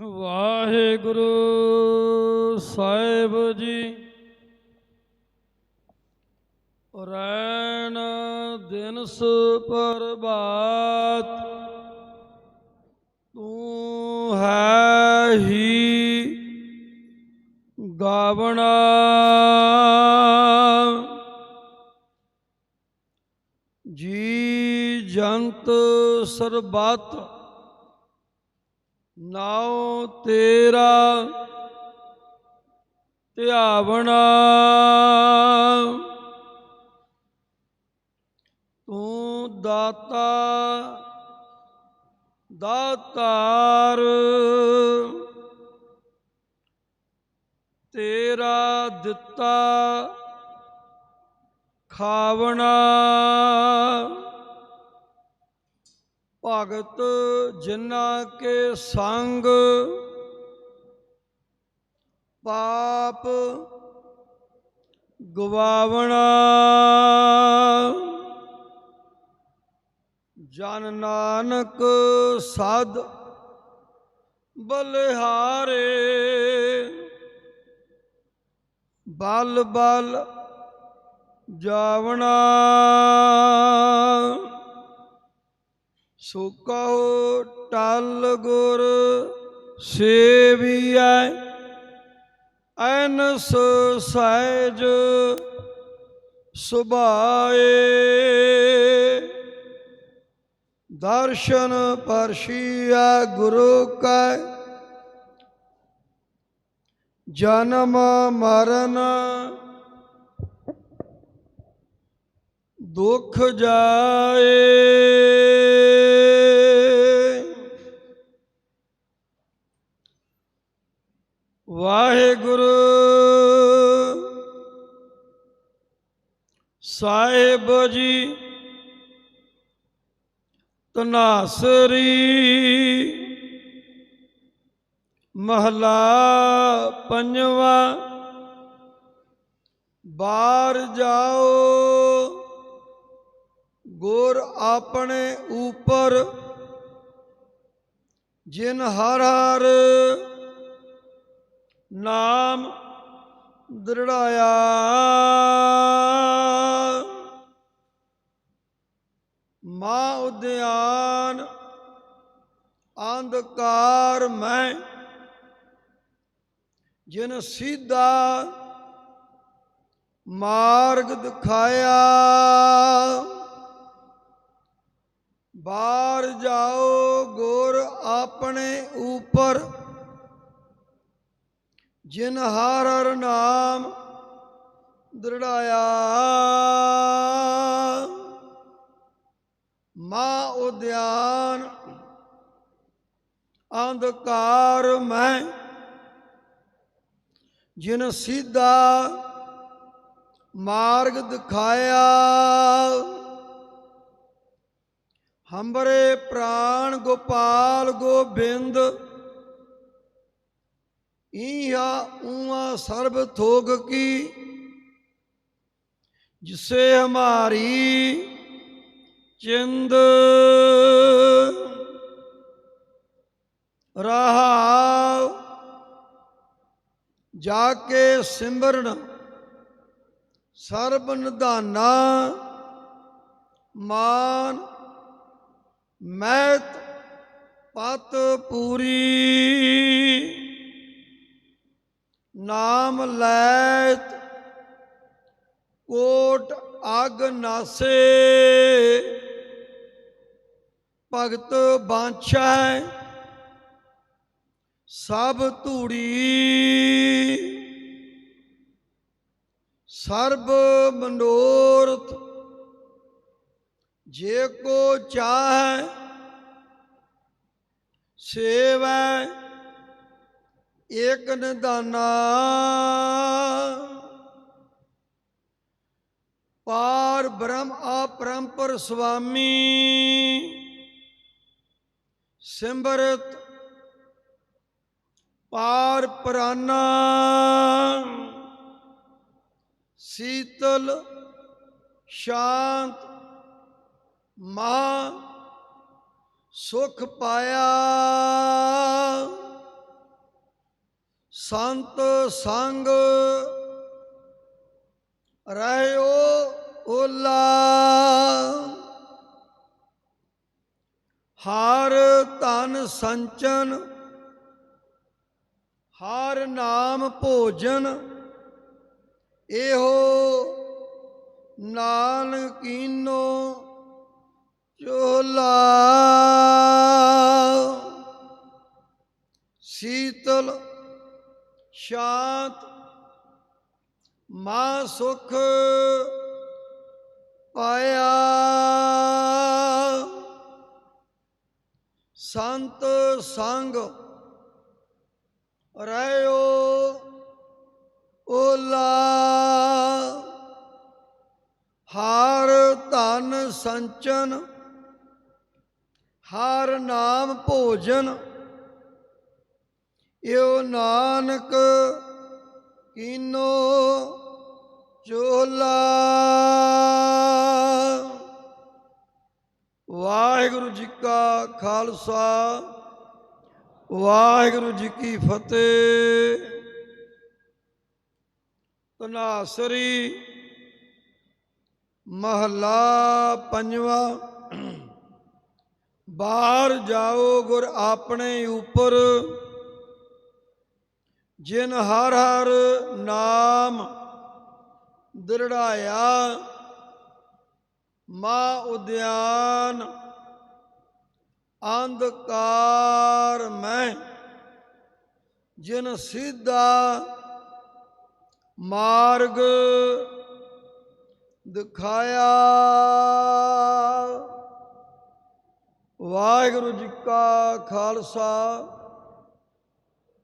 ਵਾਹਿਗੁਰੂ ਸਾਹਿਬ ਜੀ। ਰੈਣ ਦਿਨਸ ਪ੍ਰਭਾਤ ਤੂੰ ਹੈ ਹੀ ਗਾਵਣਾ। ਜੀ ਜੰਤ ਸਰਬਤ ਨਾਉ ਤੇਰਾ ਧਿਆਵਣਾ। ਤੂੰ ਦਾਤਾ ਦਾਤਾਰ। ਤੇਰਾ ਦਿੱਤਾ ਖਾਵਣਾ। ਭਗਤ ਜਿਨ੍ਹਾਂ ਕੇ ਸੰਗ ਪਾਪ ਗਵਾਵਣਾ। ਜਨ ਨਾਨਕ ਸਦ ਬਲਿਹਾਰੇ ਬਲ ਬਲ ਜਾਵਣਾ। ਸੋ ਕਹੋ ਟਲ ਗੁਰ ਸੇਵੀਐ, ਐਨਸ ਸਹਿਜ ਸੁਭਾਏ। ਦਰਸ਼ਨ ਪਰਸ਼ੀਆ ਗੁਰੂ ਕੈ, ਜਨਮ ਮਰਨ ਦੁਖ ਜਾਏ। ਵਾਹਿਗੁਰੂ। ਸਾਹਿਬ ਜੀ ਤਨਾਸਰੀ ਮਹਲਾ ਪੰਜਵਾ ਬਾਹਰ ਜਾਓ ਗੁਰ ਆਪਣੇ ਉਪਰ ਜਿਨ ਹਰ ਹਰ ਨਾਮ ਦ੍ਰਿੜਾਇਆ। ਮਾ ਉਦਿਆਨ, ਅੰਧਕਾਰ ਮੈਂ, ਜਿਨ ਸਿੱਧਾ ਮਾਰਗ ਦਿਖਾਇਆ। ਬਾਹਰ ਜਾਓ ਗੁਰ ਆਪਣੇ ਉਪਰ। ਜਿਨ ਹਰ ਹਰ ਨਾਮ ਦ੍ਰਿੜਾਇਆ। ਮਾ ਉਦਿਆਨ ਅੰਧਕਾਰ ਮੈਂ। ਜਿਨ ਸਿੱਧਾ ਮਾਰਗ ਦਿਖਾਇਆ। ਹਮਰੇ ਪ੍ਰਾਣ ਗੋਪਾਲ ਗੋਬਿੰਦ ਈਹਾ ਊਆ ਸਰਬ ਥੋਗ ਕੀ, ਜਿਸੇ ਹਮਾਰੀ ਚਿੰਦ ਰਹਾਉ ਜਾ ਕੇ ਸਿਮਰਨ ਸਰਬ ਨਿਧਾਨਾ ਮਾਨ ਮੈਤ ਪਤ ਪੂਰੀ। ਨਾਮ ਲੈਤ ਕੋਟ ਅਗ ਨਾਸੇ। ਭਗਤ ਬਾਂਛੈ, ਸਭ ਧੂੜੀ। ਸਰਬ ਮਨੋਰਥ, ਜੇ ਕੋ ਚਾਹੈ, ਸੇਵੈ। ਏਕ ਨਿਦਾਨਾ ਪਾਰ ਬ੍ਰਹਮ ਆਪਰੰਪਰ ਸੁਆਮੀ ਸਿਮਰਤ ਪਾਰ ਪ੍ਰਾਨਾ ਸੀਤਲ ਸ਼ਾਂਤ ਮਾ ਸੁਖ ਪਾਇਆ ਸੰਤ ਸੰਗ ਰਹਿਓ ਓਲਾ। ਹਰ ਧਨ ਸੰਚਨ ਹਰ ਨਾਮ ਭੋਜਨ ਇਹੋ ਨਾਨਕੀਨੋ ਚੋਲਾ ਸੀਤਲ ਸ਼ਾਂਤ ਮਾ ਸੁਖ ਪਾਇਆ। ਸੰਤ ਸੰਗ ਰਹਿਓ ਓਲਾ। ਹਾਰ ਧਨ ਸੰਚਨ ਹਰ ਨਾਮ ਭੋਜਨ। ਏਉ ਨਾਨਕ ਕੀਨੋ ਚੋਲਾ। ਵਾਹਿਗੁਰੂ ਜੀ ਕਾ ਖਾਲਸਾ, ਵਾਹਿਗੁਰੂ ਜੀ ਕੀ ਫਤਿਹ। ਤਨਾਸਰੀ ਮਹਲਾ ਪੰਜਵਾ। ਬਾਹਰ ਜਾਓ ਗੁਰ ਆਪਣੇ ਉੱਪਰ। ਜਿਨ ਹਰ ਹਰ ਨਾਮ ਦ੍ਰਿੜਾਇਆ, ਮਾ ਉਦਿਆਨ ਅੰਧਕਾਰ ਮੈਂ। ਜਿਨ ਸਿੱਧਾ ਮਾਰਗ ਦਿਖਾਇਆ। ਵਾਹਿਗੁਰੂ ਜੀ ਕਾ ਖਾਲਸਾ।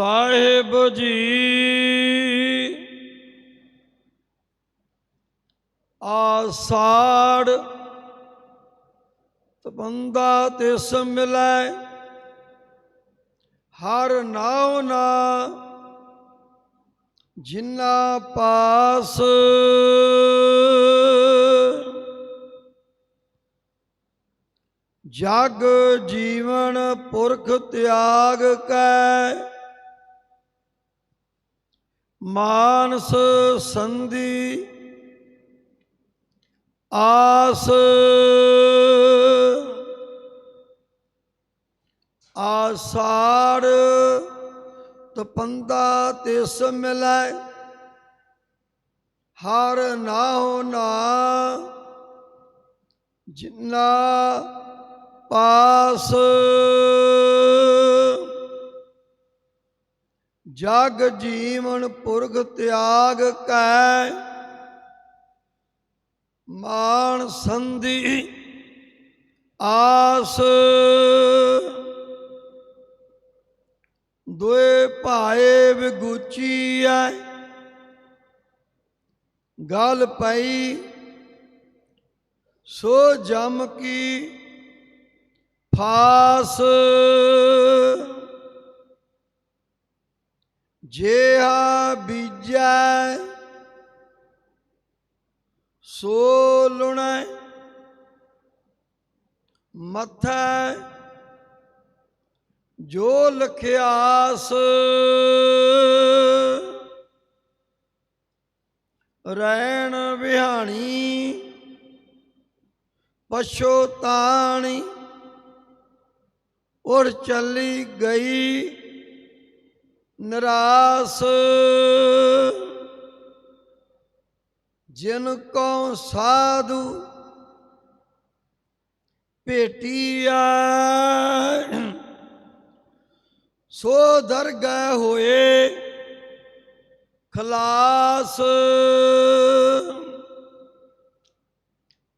ਸਾਹਿਬ ਜੀ। ਆਸਾੜ ਤਬੰਦਾ ਤਿਸ ਮਿਲੈ, ਹਰ ਨਾਉ ਨਾ ਜਿਨਾ ਪਾਸ। ਜਗ ਜੀਵਨ ਪੁਰਖ ਤਿਆਗ ਕੈ ਮਾਨਸ ਸੰਧੀ ਆਸ ਆਸਾੜ ਤਪੰਦਾ ਤਿਸ ਮਿਲੈ ਹਰ ਨਾਉ ਨਾ ਜਿਨਾ ਪਾਸ। ਜਗ ਜੀਵਨ ਪੁਰਖ ਤਿਆਗ ਕੈ, ਮਾਨ ਸੰਧੀ ਆਸ। ਦੁਏ ਭਾਏ ਵਿਗੂਚੀ ਐ ਗਲ ਪਈ, ਸੋ ਜਮ ਕੀ ਫਾਸ। जे हा बीजा सो लुण मथ जो लख्यास। रैण विहाणी पशोता और चली गई ਨਿਰਾਸ। ਜਿਨ ਕੋ ਸਾਧੂ ਭੇਟੀਆ ਸੋ ਦਰਗਾਹ ਹੋਏ ਖਲਾਸ।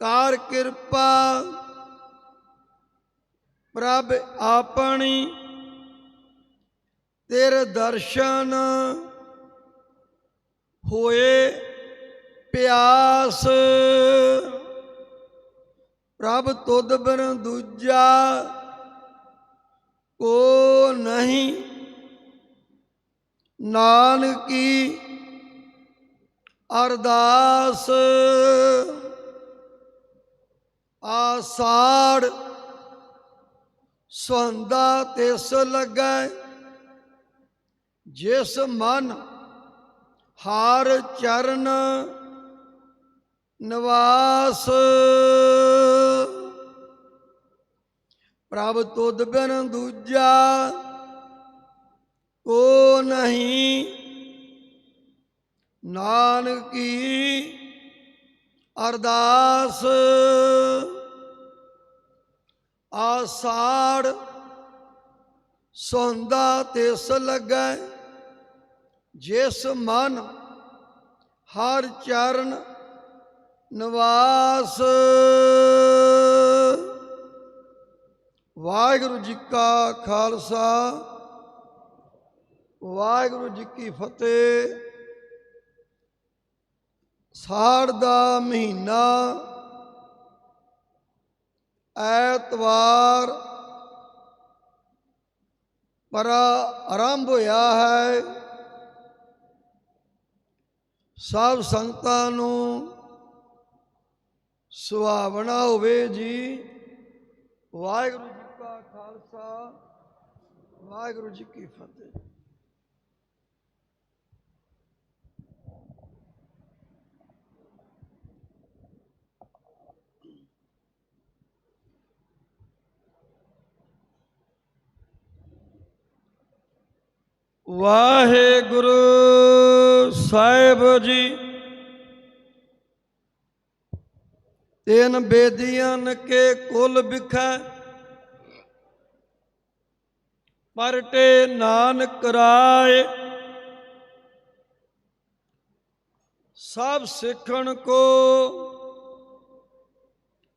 ਕਾਰ ਕਿਰਪਾ ਪ੍ਰਭ ਆਪਣੀ ਤੇਰੇ ਦਰਸ਼ਨ ਹੋਏ ਪਿਆਸ। ਪ੍ਰਭ ਤੁਧ ਬਿਨ ਦੂਜਾ ਕੋ ਨਹੀਂ। ਨਾਨਕੀ ਅਰਦਾਸ ਆਸਾੜ ਸੁਹੰਦਾ ਤਿਸ ਲੱਗੈ। ਜਿਸ ਮਨ ਹਾਰ ਚਰਨ ਨਿਵਾਸ। ਪ੍ਰਭ ਤੁਧ ਬਿਨ ਦੂਜਾ ਕੋ ਨਹੀਂ। ਨਾਨਕੀ ਅਰਦਾਸ। ਆਸਾੜ ਸੌਂਦਾ ਤਿਸ ਲੱਗੈ। ਜਿਸ ਮਨ ਹਰ ਚਰਨ ਨਿਵਾਸ। ਵਾਹਿਗੁਰੂ ਜੀ ਕਾ ਖਾਲਸਾ, ਵਾਹਿਗੁਰੂ ਜੀ ਕੀ ਫਤਿਹ। ਸਾੜ ਦਾ ਮਹੀਨਾ ਐਤਵਾਰ ਪਰ ਆਰੰਭ ਹੋਇਆ ਹੈ। ਸਭ ਸੰਗਤਾਂ ਨੂੰ ਸੁਹਾਵਣਾ ਹੋਵੇ ਜੀ। ਵਾਹਿਗੁਰੂ ਜੀ ਕਾ ਖਾਲਸਾ, ਵਾਹਿਗੁਰੂ ਜੀ ਕੀ ਫਤਿਹ। ਵਾਹਿਗੁਰੂ ਸਾਹਿਬ ਜੀ। ਤਿੰਨ ਬੇਦੀਆਂ ਕੇ ਕੁਲ ਵਿਖੈ। ਪਰਟੇ ਨਾਨਕ ਰਾਏ। ਸਭ ਸਿੱਖਣ ਕੋ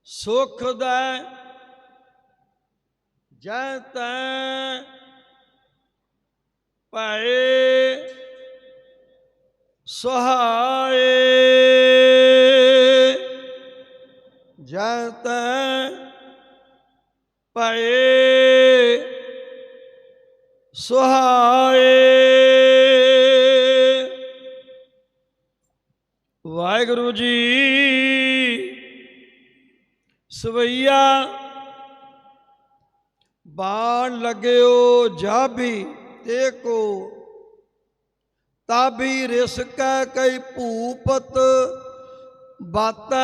ਸੁਖ ਦਾ। ਜੈ ਤੈ ਭਾਏ ਸਹਾਏ। ਜੈ ਤੈ ਭਏ। ਸਹਾਏ। ਵਾਹਿਗੁਰੂ ਜੀ ਸਵਈਆ ਬਾਣ ਲਗਿਓ ਜਾਬੀ ਤੇ ਕੋ ਤਾਬੀ ਰਿਸਕੈ ਕਈ ਭੂਪਤ ਬਾਤੈ।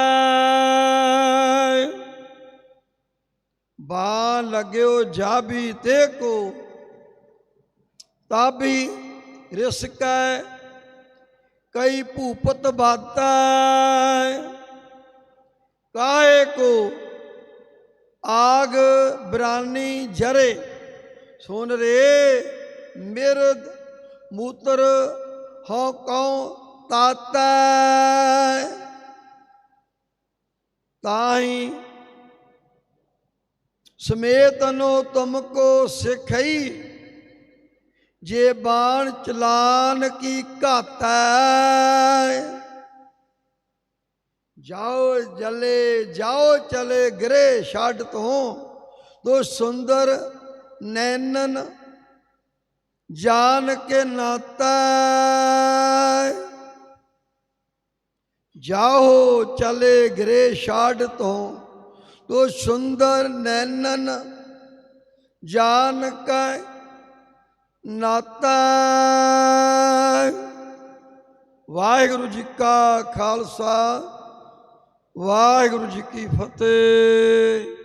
ਬਾ ਲਗਿਓ ਜਾਬੀ ਤੇ ਕੋ। ਤਾਬੀ ਰਿਸਕੈ ਕਈ ਭੂਪਤ ਬਾਤੈ। ਕਾਏ ਕੋ? ਆਗ ਬਰਾਨੀ ਜਰੇ। ਸੁਨ ਰੇ ਮਿਰਦ ਮੂਤਰ ਹਉ ਕਉ ਤਾਤੈ। ਤਾਹੀ ਸਮੇਤ ਨੋ ਤੁਮਕੋ ਸਿਖਈ, ਜੇ ਬਾਣ ਚਲਾਨ ਕੀ ਘਾਤੈ ਜਾਓ ਜਲੇ, ਜਾਓ ਚਲੇ ਗਰੇ ਛੱਡ ਤੋਂ ਤੋ ਸੁੰਦਰ ਨੈਨਨ ਜਾਨ ਕੇ ਨਾਤਾ ਜਾਓ ਚਲੇ ਗਰੇ ਛੱਡ ਤੋਂ, ਤੋ ਸੁੰਦਰ ਨੈਨਨ ਜਾਨ ਕਾ ਨਾਤਾ ਵਾਹਿਗੁਰੂ ਜੀ ਕਾ ਖਾਲਸਾ, ਵਾਹਿਗੁਰੂ ਜੀ ਕੀ ਫਤਿਹ।